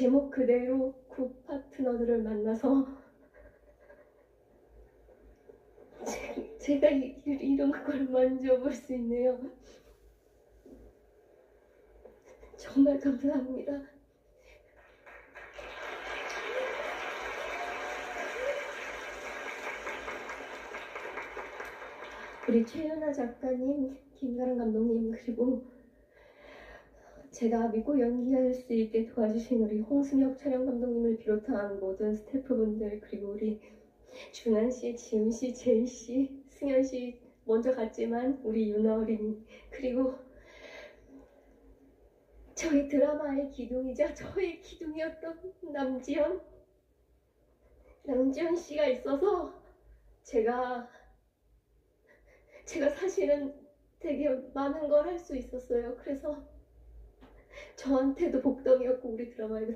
제목 그대로 구 파트너들을 만나서 제- 제가 이- 이런 걸 만져볼 수 있네요. 정말 감사합니다. 우리 최연아 작가님, 김가람 감독님, 그리고 제가 믿고 연기할 수 있게 도와주신 우리 홍승혁 촬영 감독님을 비롯한 모든 스태프분들 그리고 우리 준한 씨, 지훈 씨, 제이 씨, 승현 씨 먼저 갔지만 우리 유나 어린이 그리고 저희 드라마의 기둥이자 저의 기둥이었던 남지현 남지현 씨가 있어서 제가 제가 사실은 되게 많은 걸 할 수 있었어요. 그래서 저한테도 복덩이였고 우리 드라마에도